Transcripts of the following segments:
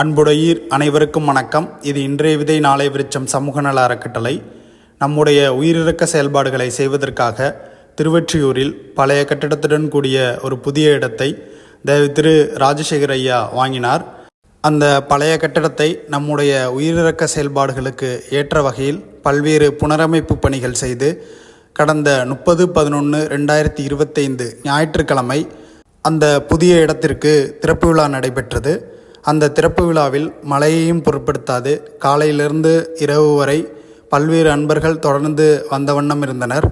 அன்புடையீர் அனைவருக்கும் வணக்கம். இது இன்றைய விதை நாளை விருச்சம் சமூக நல அறக்கட்டளை. நம்முடைய உயிரிறக்க செயல்பாடுகளை செய்வதற்காக திருவொற்றியூரில் பழைய கட்டிடத்துடன் கூடிய ஒரு புதிய இடத்தை தயவு திரு ராஜசேகர் ஐயா வாங்கினார். அந்த பழைய கட்டிடத்தை நம்முடைய உயிரிறக்க செயல்பாடுகளுக்கு ஏற்ற வகையில் பல்வேறு புனரமைப்பு பணிகள் செய்து கடந்த முப்பது பதினொன்று ரெண்டாயிரத்தி இருபத்தைந்து ஞாயிற்றுக்கிழமை அந்த புதிய இடத்திற்கு திறப்பு விழா நடைபெற்றது. அந்த திறப்பு விழாவில் மழையையும் பொருட்படுத்தாது. காலையிலிருந்து இரவு வரை பல்வேறு அன்பர்கள் தொடர்ந்து வந்த வண்ணம் இருந்தனர்.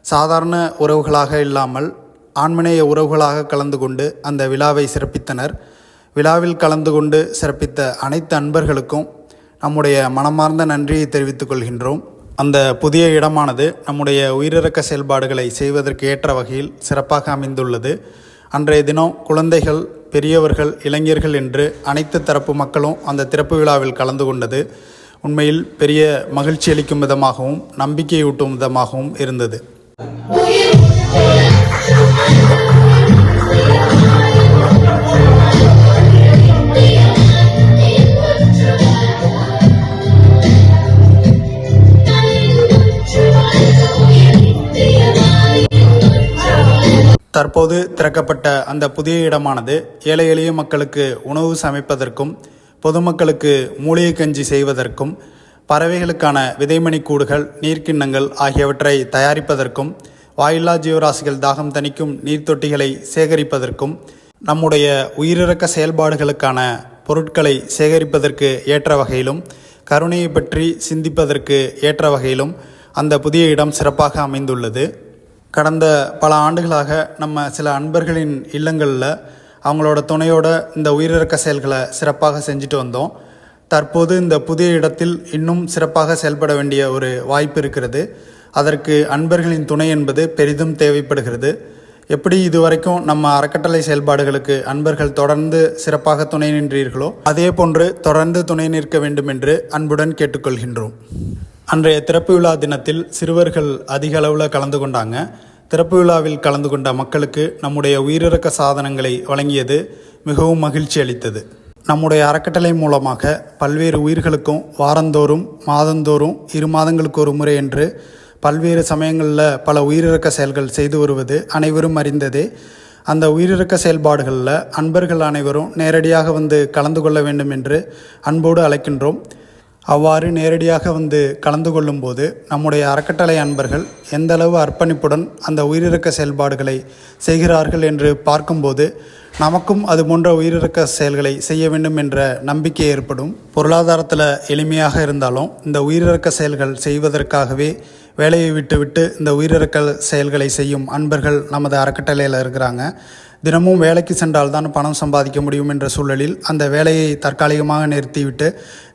சாதாரண உறவுகளாக இல்லாமல் ஆண்மனேய உறவுகளாக கலந்து கொண்டு அந்த விழாவை சிறப்பித்தனர். விழாவில் கலந்து கொண்டு சிறப்பித்த அனைத்து அன்பர்களுக்கும் நம்முடைய மனமார்ந்த நன்றியை தெரிவித்துக் கொள்கின்றோம். அந்த புதிய இடமானது நம்முடைய உயிரிறக்க செயல்பாடுகளை செய்வதற்கு ஏற்ற வகையில் சிறப்பாக அமைந்துள்ளது. அன்றைய தினம் குழந்தைகள் பெரியவர்கள் இளைஞர்கள் என்று அனைத்து தரப்பு மக்களும் அந்த திறப்பு விழாவில் கலந்து கொண்டது உண்மையில் பெரிய மகிழ்ச்சி அளிக்கும் விதமாகவும் நம்பிக்கையூட்டும் விதமாகவும் இருந்தது. தற்போது திறக்கப்பட்ட அந்த புதிய இடமானது ஏழை எளிய மக்களுக்கு உணவு சமைப்பதற்கும் பொதுமக்களுக்கு மூலிகை கஞ்சி செய்வதற்கும் பறவைகளுக்கான விதைமணி கூடுகள் நீர்க்கிண்ணங்கள் ஆகியவற்றை தயாரிப்பதற்கும் வாயில்லா ஜீவராசிகள் தாகம் தணிக்கும் நீர்த்தொட்டிகளை சேகரிப்பதற்கும் நம்முடைய உயிரிறக்க செயல்பாடுகளுக்கான பொருட்களை சேகரிப்பதற்கு ஏற்ற வகையிலும் கருணையை பற்றி சிந்திப்பதற்கு ஏற்ற வகையிலும் அந்த புதிய இடம் சிறப்பாக அமைந்துள்ளது. கடந்த பல ஆண்டுகளாக நம்ம சில அன்பர்களின் இல்லங்களில் அவங்களோட துணையோட இந்த உயிரிறக்க செயல்களை சிறப்பாக செஞ்சுட்டு வந்தோம். தற்போது இந்த புதிய இடத்தில் இன்னும் சிறப்பாக செயல்பட வேண்டிய ஒரு வாய்ப்பு இருக்கிறது. அதற்கு அன்பர்களின் துணை என்பது பெரிதும் தேவைப்படுகிறது. எப்படி இதுவரைக்கும் நம்ம அறக்கட்டளை செயல்பாடுகளுக்கு அன்பர்கள் தொடர்ந்து சிறப்பாக துணை நின்றீர்களோ அதே போன்று தொடர்ந்து துணை நிற்க வேண்டும் என்று அன்புடன் கேட்டுக்கொள்கின்றோம். அன்றைய திறப்பு விழா தினத்தில் சிறுவர்கள் அதிக அளவில் கலந்து கொண்டாங்க. திறப்பு விழாவில் கலந்து கொண்ட மக்களுக்கு நம்முடைய உயிரிறக்க சாதனங்களை வழங்கியது மிகவும் மகிழ்ச்சி அளித்தது. நம்முடைய அறக்கட்டளை மூலமாக பல்வேறு உயிர்களுக்கும் வாரந்தோறும் மாதந்தோறும் இரு மாதங்களுக்கு ஒரு முறை என்று பல்வேறு சமயங்களில் பல உயிரிறக்க செயல்கள் செய்து வருவது அனைவரும் அறிந்ததே. அந்த உயிரிறக்க செயல்பாடுகளில் அன்பர்கள் அனைவரும் நேரடியாக வந்து கலந்து கொள்ள வேண்டும் என்று அன்போடு அழைக்கின்றோம். அவ்வாறு நேரடியாக வந்து கலந்து கொள்ளும்போது நம்முடைய அறக்கட்டளை அன்பர்கள் எந்தளவு அர்ப்பணிப்புடன் அந்த உயிரிறக்க செயல்பாடுகளை செய்கிறார்கள் என்று பார்க்கும்போது நமக்கும் அது போன்ற உயிரிறக்க செயல்களை செய்ய வேண்டும் என்ற நம்பிக்கை ஏற்படும். பொருளாதாரத்தில் எளிமையாக இருந்தாலும் இந்த உயிரிறக்க செயல்கள் செய்வதற்காகவே வேலையை விட்டுவிட்டு இந்த உயிரிறக்க செயல்களை செய்யும் அன்பர்கள் நமது அறக்கட்டளையில் இருக்கிறாங்க. தினமும் வேலைக்கு சென்றால் தான் பணம் சம்பாதிக்க முடியும் என்ற சூழலில் அந்த வேலையை தற்காலிகமாக நிறுத்திவிட்டு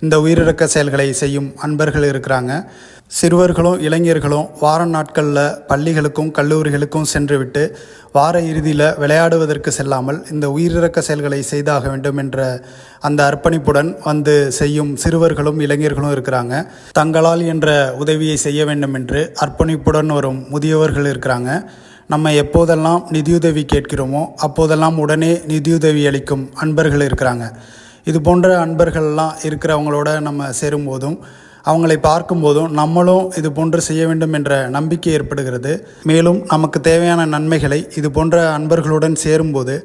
இந்த உயிரிழக்க செயல்களை செய்யும் அன்பர்கள் இருக்கிறாங்க. சிறுவர்களும் இளைஞர்களும் வார நாட்களில் பள்ளிகளுக்கும் கல்லூரிகளுக்கும் சென்றுவிட்டு வார இறுதியில் விளையாடுவதற்கு செல்லாமல் இந்த உயிரிழக்க செயல்களை செய்தாக வேண்டும் என்ற அந்த அர்ப்பணிப்புடன் வந்து செய்யும் சிறுவர்களும் இளைஞர்களும் இருக்கிறாங்க. தங்களால் என்ற உதவியை செய்ய வேண்டும் என்று அர்ப்பணிப்புடன் வரும் முதியவர்கள் இருக்கிறாங்க. நம்ம எப்போதெல்லாம் நிதியுதவி கேட்கிறோமோ அப்போதெல்லாம் உடனே நிதியுதவி அளிக்கும் அன்பர்கள் இருக்கிறாங்க. இது போன்ற அன்பர்கள்லாம் இருக்கிறவங்களோட நம்ம சேரும்போதும் அவங்களை பார்க்கும்போதும் நம்மளும் இது போன்று செய்ய வேண்டும் என்ற நம்பிக்கை ஏற்படுகிறது. மேலும் நமக்கு தேவையான நன்மைகளை இது போன்ற அன்பர்களுடன் சேரும்போது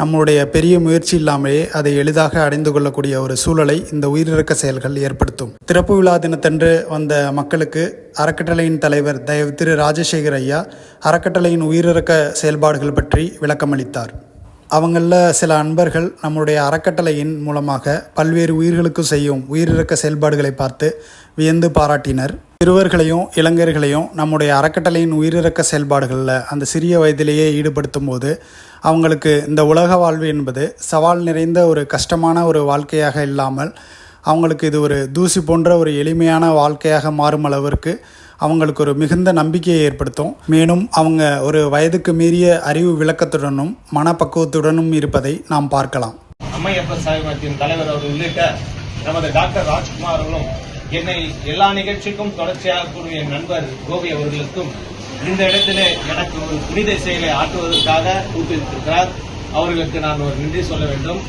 நம்மளுடைய பெரிய முயற்சி இல்லாமலேயே அதை எளிதாக அடைந்து கொள்ளக்கூடிய ஒரு சூழலை இந்த உயிரிறக்க செயல்கள் ஏற்படுத்தும். திறப்பு விழா தினத்தன்று வந்த மக்களுக்கு அறக்கட்டளையின் தலைவர் தயவு திரு ராஜசேகர் ஐயா அறக்கட்டளையின் உயிரிறக்க செயல்பாடுகள் பற்றி விளக்கமளித்தார். அவங்களில் சில அன்பர்கள் நம்முடைய அறக்கட்டளையின் மூலமாக பல்வேறு உயிர்களுக்கு செய்யும் உயிரிழக்க செயல்பாடுகளை பார்த்து வியந்து பாராட்டினர். சிறுவர்களையும் இளைஞர்களையும் நம்முடைய அறக்கட்டளையின் உயிரிறக்க செயல்பாடுகளில் அந்த சிறிய வயதிலேயே ஈடுபடுத்தும் போது அவங்களுக்கு இந்த உலக வாழ்வு என்பது சவால் நிறைந்த ஒரு கஷ்டமான ஒரு வாழ்க்கையாக இல்லாமல் அவங்களுக்கு இது ஒரு தூசி போன்ற ஒரு எளிமையான வாழ்க்கையாக மாறும் அளவிற்கு அவங்களுக்கு ஒரு மிகுந்த நம்பிக்கையை ஏற்படுத்தும். மேலும் அவங்க ஒரு வயதுக்கு மீறிய அறிவு விளக்கத்துடனும் மனப்பக்குவத்துடனும் இருப்பதை நாம் பார்க்கலாம். அம்மையப்ப சாய்மத்தின் தலைவர் அவர் உள்ளிட்ட நமது டாக்டர் ராஜ்குமார் அவர்களும் என்னை எல்லா நிகழ்ச்சிக்கும் தொடர்ச்சியாக கூறும் நண்பர் கோபி அவர்களுக்கும் இந்த இடத்திலே எனக்கு ஒரு புனித செயலை ஆற்றுவதற்காக ஊக்குவித்திருக்கிறார் அவர்களுக்கு நான் ஒரு நன்றி சொல்ல வேண்டும்.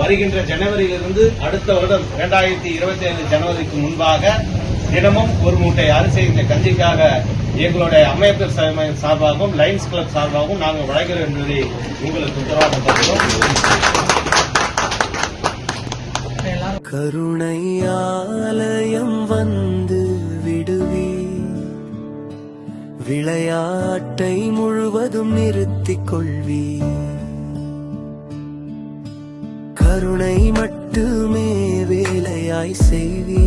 வருகின்ற ஜனவரியிலிருந்து அடுத்த வருடம் இரண்டாயிரத்தி இருபத்தி ஐந்து ஜனவரிக்கு முன்பாக தினமும் ஒரு மூட்டை அரிசி இந்த கஞ்சிக்காக எங்களுடைய அமைப்பு சார்பாகவும் லைன்ஸ் கிளப் சார்பாகவும் நாங்கள் வழங்குகிறோம் என்பதை உங்களுக்கு உத்தரவாதம் தருகிறோம். கருணை ஆலயம் வந்து விடுவி. விளையாட்டை முழுவதும் நிறுத்திக் கொள்வி கருணை மட்டுமே வேலையாய் செய்வி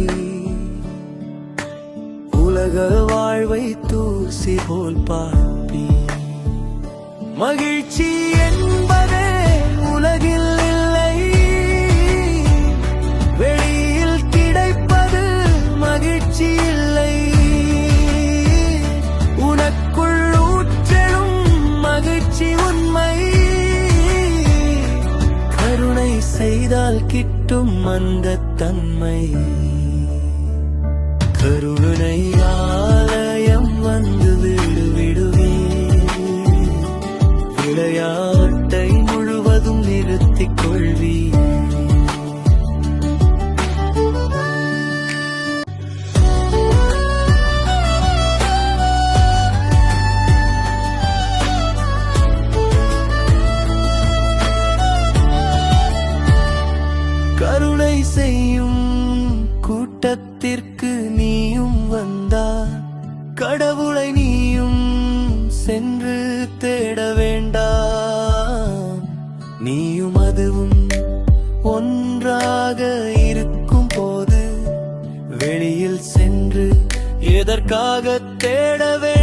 உலக வாழ்வை தூசி போல் பார்ப்பி மகிழ்ச்சி என்பதே கிட்டும் அந்த தன்மை. கருணை ஆலயம் வந்து விடு விடுவே. விளையாட்டை முழுவதும் நிறுத்திக் கொள்வி செய்யும் கூட்டத்திற்கு நீயும் வந்தார் கடவுளை நீயும் சென்று தேட வேண்டா நீயும் அதுவும் ஒன்றாக இருக்கும் போது வெளியில் சென்று எதற்காக தேட வேண்டும்.